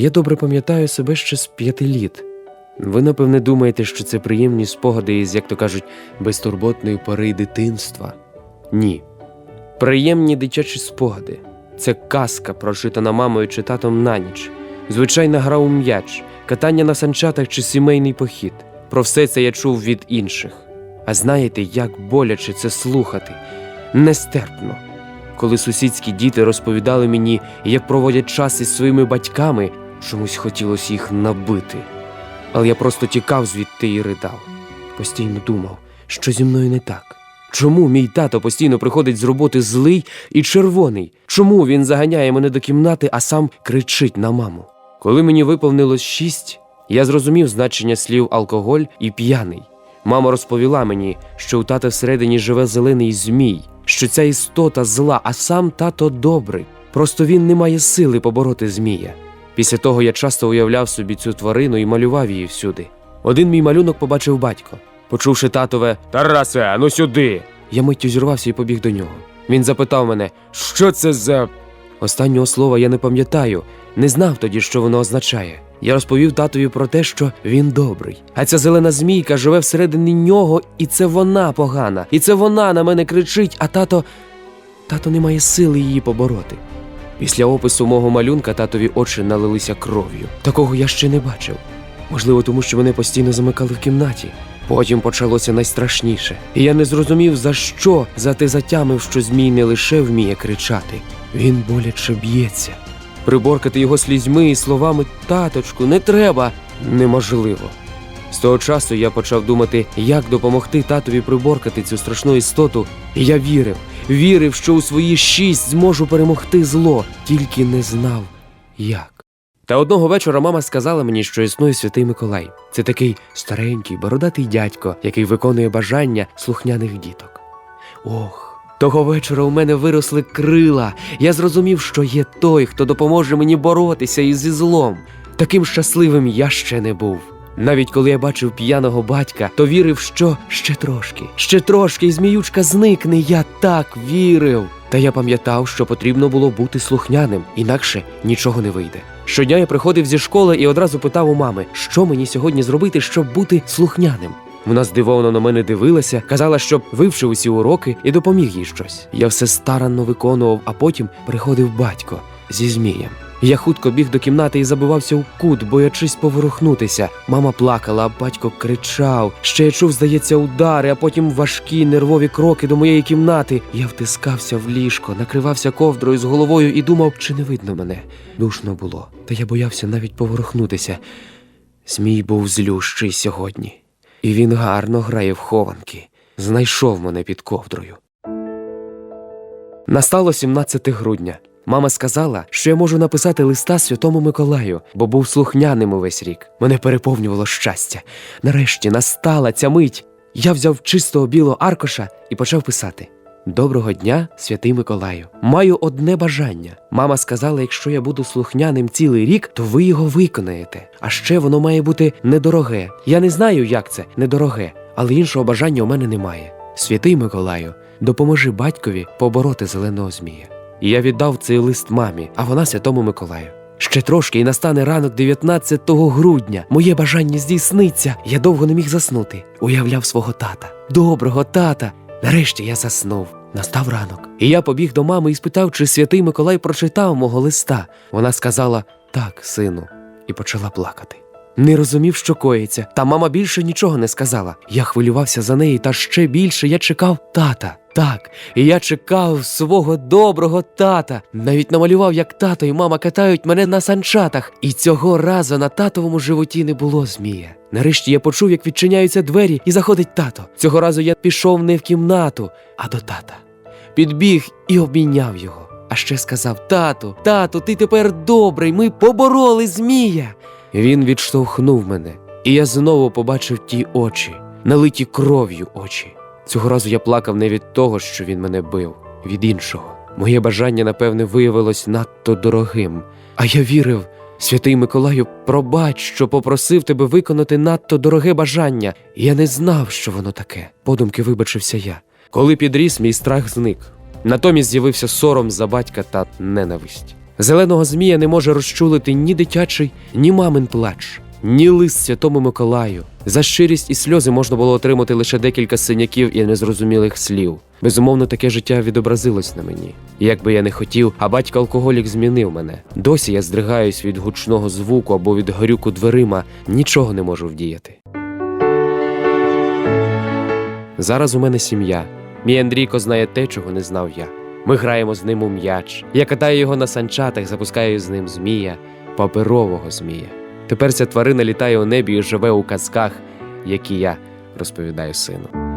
Я добре пам'ятаю себе ще з п'яти літ. Ви, напевне, думаєте, що це приємні спогади із, як то кажуть, безтурботної пори дитинства. Ні. Приємні дитячі спогади. Це казка, прожитана мамою чи татом на ніч, звичайна гра у м'яч, катання на санчатах чи сімейний похід. Про все це я чув від інших. А знаєте, як боляче це слухати? Нестерпно. Коли сусідські діти розповідали мені, як проводять час із своїми батьками, чомусь хотілося їх набити. Але я просто тікав звідти і ридав. Постійно думав, що зі мною не так. Чому мій тато постійно приходить з роботи злий і червоний? Чому він заганяє мене до кімнати, а сам кричить на маму? Коли мені виповнилось шість, я зрозумів значення слів алкоголь і п'яний. Мама розповіла мені, що у тата всередині живе зелений змій, що ця істота зла, а сам тато добрий. Просто він не має сили побороти змія. Після того я часто уявляв собі цю тварину і малював її всюди. Один мій малюнок побачив батько. Почувши татове Тарасе, а ну сюди. Я миттю зірвався і побіг до нього. Він запитав мене, що це за. Останнього слова я не пам'ятаю, не знав тоді, що воно означає. Я розповів татові про те, що він добрий. А ця зелена змійка живе всередині нього, і це вона погана, і це вона на мене кричить, а тато. Тато не має сили її побороти. Після опису мого малюнка татові очі налилися кров'ю. Такого я ще не бачив. Можливо, тому що мене постійно замикали в кімнаті. Потім почалося найстрашніше, і я не зрозумів, за що зате затямив, що змій не лише вміє кричати, він боляче б'ється. Приборкати його слізьми і словами таточку не треба неможливо. З того часу я почав думати, як допомогти татові приборкати цю страшну істоту, і я вірив, вірив, що у свої шість зможу перемогти зло, тільки не знав як. Та одного вечора мама сказала мені, що існує святий Миколай. Це такий старенький, бородатий дядько, який виконує бажання слухняних діток. Ох, того вечора у мене виросли крила. Я зрозумів, що є той, хто допоможе мені боротися із зі злом. Таким щасливим я ще не був. Навіть коли я бачив п'яного батька, то вірив, що ще трошки, ще трошки, і зміючка зникне. Я так вірив. Та я пам'ятав, що потрібно було бути слухняним, інакше нічого не вийде. Щодня я приходив зі школи і одразу питав у мами, що мені сьогодні зробити, щоб бути слухняним. Вона здивовано на мене дивилася, казала, щоб вивчив усі уроки і допоміг їй щось. Я все старанно виконував, а потім приходив батько зі змієм. Я хутко біг до кімнати і забивався у кут, боячись поворухнутися. Мама плакала, а батько кричав. Ще я чув, здається, удари, а потім важкі нервові кроки до моєї кімнати. Я втискався в ліжко, накривався ковдрою з головою і думав, чи не видно мене. Душно було, та я боявся навіть поворухнутися. Змій був злющий сьогодні, і він гарно грає в хованки. Знайшов мене під ковдрою. Настало 17 грудня. Мама сказала, що я можу написати листа Святому Миколаю, бо був слухняним увесь рік. Мене переповнювало щастя. Нарешті настала ця мить. Я взяв чистого білого аркоша і почав писати. Доброго дня, святий Миколаю. Маю одне бажання. Мама сказала, якщо я буду слухняним цілий рік, то ви його виконаєте. А ще воно має бути недороге. Я не знаю, як це недороге, але іншого бажання у мене немає. Святий Миколаю, допоможи батькові побороти зеленого змія. І я віддав цей лист мамі, а вона святому Миколаю. Ще трошки і настане ранок 19 грудня. Моє бажання здійсниться. Я довго не міг заснути. Уявляв свого тата. Доброго тата. Нарешті я заснув. Настав ранок. І я побіг до мами і спитав, чи святий Миколай прочитав мого листа. Вона сказала так, сину, і почала плакати. Не розумів, що коїться, та мама більше нічого не сказала. Я хвилювався за неї, та ще більше я чекав тата. Так, і я чекав свого доброго тата. Навіть намалював, як тато і мама катають мене на санчатах. І цього разу на татовому животі не було змія. Нарешті я почув, як відчиняються двері, і заходить тато. Цього разу я пішов не в кімнату, а до тата. Підбіг і обійняв його. А ще сказав: Тату, тату, ти тепер добрий, ми побороли змія. Він відштовхнув мене, і я знову побачив ті очі, налиті кров'ю очі. Цього разу я плакав не від того, що він мене бив, від іншого. Моє бажання, напевне, виявилось надто дорогим. А я вірив, святий Миколаю, пробач, що попросив тебе виконати надто дороге бажання. Я не знав, що воно таке. Подумки вибачився я. Коли підріс, мій страх зник. Натомість з'явився сором за батька та ненависть. Зеленого змія не може розчулити ні дитячий, ні мамин плач, ні лист святому Миколаю. За щирість і сльози можна було отримати лише декілька синяків і незрозумілих слів. Безумовно, таке життя відобразилось на мені. Як би я не хотів, а батько алкоголік змінив мене. Досі я здригаюсь від гучного звуку або від горюку дверима, нічого не можу вдіяти. Зараз у мене сім'я. Мій Андрійко знає те, чого не знав я. Ми граємо з ним у м'яч. Я катаю його на санчатах, запускаю з ним змія, паперового змія. Тепер ця тварина літає у небі і живе у казках, які я розповідаю сину.